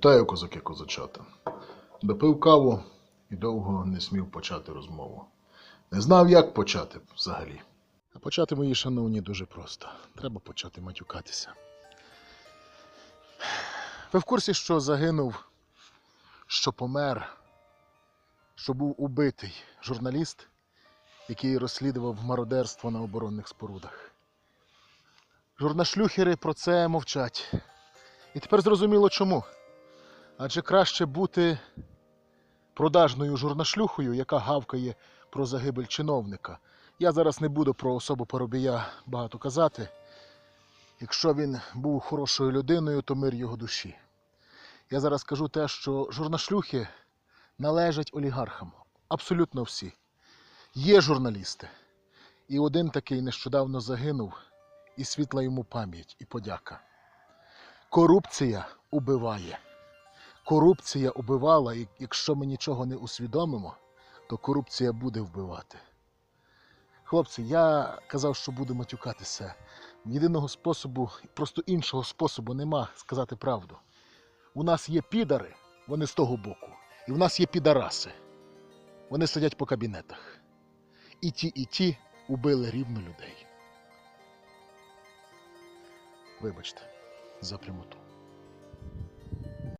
Вітаю, козаки козачата. Допив каву і довго не смів почати розмову. Не знав, як почати взагалі. А почати, мої шановні, дуже просто. Треба почати матюкатися. Ви в курсі, що загинув, що помер, що був убитий журналіст, який розслідував мародерство на оборонних спорудах. Журнашлюхери про це мовчать. І тепер зрозуміло чому. Адже краще бути продажною журнашлюхою, яка гавкає про загибель чиновника. Я зараз не буду про особу Поробія багато казати. Якщо він був хорошою людиною, то мир його душі. Я зараз кажу те, що журнашлюхи належать олігархам. Абсолютно всі. Є журналісти. І один такий нещодавно загинув, і світла йому пам'ять і подяка. Корупція убиває. Корупція убивала, і якщо ми нічого не усвідомимо, то корупція буде вбивати. Хлопці, я казав, що буду матюкатися. Єдиного способу, просто іншого способу нема сказати правду. У нас є підари, вони з того боку. І в нас є підараси. Вони сидять по кабінетах. І ті, і ті убили рівно людей. Вибачте за прямоту.